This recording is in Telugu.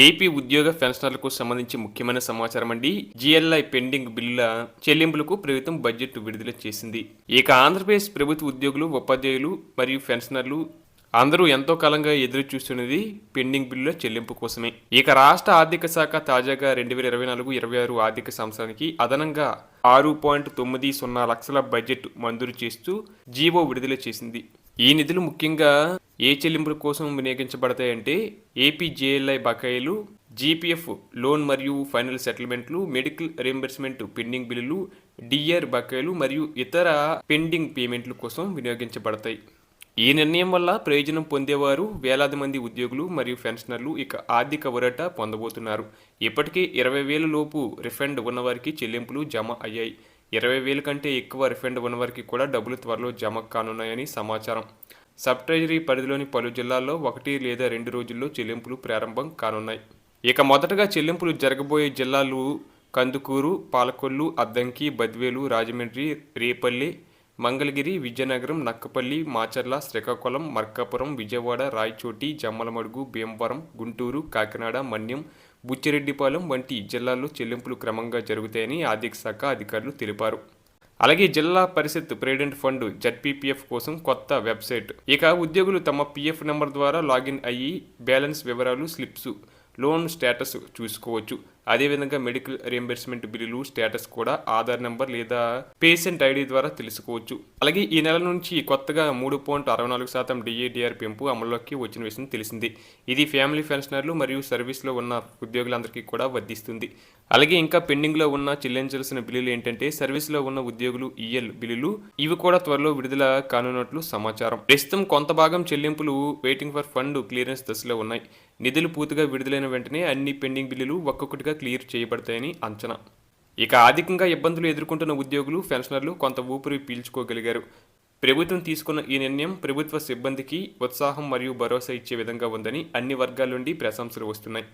ఏపీ ఉద్యోగ పెన్షనర్లకు సంబంధించి ముఖ్యమైన సమాచారం అండి. జిఎల్ఐ పెండింగ్ బిల్లుల చెల్లింపులకు ప్రభుత్వం బడ్జెట్ విడుదల చేసింది. ఇక ఆంధ్రప్రదేశ్ ప్రభుత్వ ఉద్యోగులు ఉపాధ్యాయులు మరియు పెన్షనర్లు అందరూ ఎంతో కాలంగా ఎదురు చూస్తున్నది పెండింగ్ బిల్లుల చెల్లింపు కోసమే. ఇక రాష్ట్ర ఆర్థిక శాఖ తాజాగా రెండు వేల ఇరవై నాలుగు ఇరవై ఆరు ఆర్థిక సంవత్సరానికి అదనంగా ఆరు పాయింట్ తొమ్మిది సున్నా లక్షల బడ్జెట్ మంజూరు చేస్తూ జీవో విడుదల చేసింది. ఈ నిధులు ముఖ్యంగా ఏ చెల్లింపుల కోసం వినియోగించబడతాయంటే ఏపీజేఎల్ఐ బకాయిలు జీపీఎఫ్ లోన్ మరియు ఫైనల్ సెటిల్మెంట్లు మెడికల్ రీంబర్స్మెంట్ పెండింగ్ బిల్లులు డిఆర్ బకాయిలు మరియు ఇతర పెండింగ్ పేమెంట్ల కోసం వినియోగించబడతాయి. ఈ నిర్ణయం వల్ల ప్రయోజనం పొందేవారు వేలాది మంది ఉద్యోగులు మరియు పెన్షనర్లు ఇక ఆర్థిక ఒరట పొందబోతున్నారు. ఇప్పటికే ఇరవై వేల లోపు రిఫండ్ ఉన్నవారికి చెల్లింపులు జమ అయ్యాయి. ఇరవై వేల కంటే ఎక్కువ రిఫండ్ ఉన్నవారికి కూడా డబ్బులు త్వరలో జమ కానున్నాయని సమాచారం. సబ్ ట్రెజరీ పరిధిలోని పలు జిల్లాల్లో ఒకటి లేదా రెండు రోజుల్లో చెల్లింపులు ప్రారంభం కానున్నాయి. ఇక మొదటగా చెల్లింపులు జరగబోయే జిల్లాలు కందుకూరు పాలకొల్లు అద్దంకి బద్వేలు రాజమండ్రి రేపల్లి మంగళగిరి విజయనగరం నక్కపల్లి మాచర్ల శ్రీకాకుళం మర్కాపురం విజయవాడ రాయచోటి జమ్మలమడుగు భీమవరం గుంటూరు కాకినాడ మన్యం బుచ్చిరెడ్డిపాలెం వంటి జిల్లాల్లో చెల్లింపులు క్రమంగా జరుగుతాయని ఆర్థిక శాఖ అధికారులు తెలిపారు. అలాగే జిల్లా పరిషత్ ప్రెసిడెంట్ ఫండ్ జడ్పీపీఎఫ్ కోసం కొత్త వెబ్సైట్. ఇక ఉద్యోగులు తమ పీఎఫ్ నెంబర్ ద్వారా లాగిన్ అయ్యి బ్యాలెన్స్ వివరాలు స్లిప్స్ లోన్ స్టేటస్ చూసుకోవచ్చు. అదేవిధంగా మెడికల్ రియంబర్స్మెంట్ బిల్లులు స్టేటస్ కూడా ఆధార్ నెంబర్ లేదా పేషెంట్ ఐడి ద్వారా తెలుసుకోవచ్చు. అలాగే ఈ నెల నుంచి కొత్తగా మూడు పాయింట్ అరవై నాలుగు శాతం డిఏడిఆర్ పెంపు అమల్లోకి వచ్చిన విషయం తెలిసింది. ఇది ఫ్యామిలీ పెన్షనర్లు మరియు సర్వీస్లో ఉన్న ఉద్యోగులందరికీ కూడా వర్ధిస్తుంది అలాగే ఇంకా పెండింగ్లో ఉన్న చెల్లించాల్సిన బిల్లులు ఏంటంటే సర్వీస్లో ఉన్న ఉద్యోగులు ఈఎల్ బిల్లులు ఇవి కూడా త్వరలో విడుదల కానున్నట్లు సమాచారం. ప్రస్తుతం కొంత భాగం చెల్లింపులు వెయిటింగ్ ఫర్ ఫండ్ క్లియరెన్స్ దశలో ఉన్నాయి. నిధులు పూర్తిగా విడుదలైన వెంటనే అన్ని పెండింగ్ బిల్లులు ఒక్కొక్కటిగా క్లియర్ చేయబడతాయని అంచనా. ఇక ఆర్థికంగా ఇబ్బందులు ఎదుర్కొంటున్న ఉద్యోగులు పెన్షనర్లు కొంత ఊపిరి పీల్చుకోగలిగారు. ప్రభుత్వం తీసుకున్న ఈ నిర్ణయం ప్రభుత్వ సిబ్బందికి ఉత్సాహం మరియు భరోసా ఇచ్చే విధంగా ఉందని అన్ని వర్గాల నుండి ప్రశంసలు వస్తున్నాయి.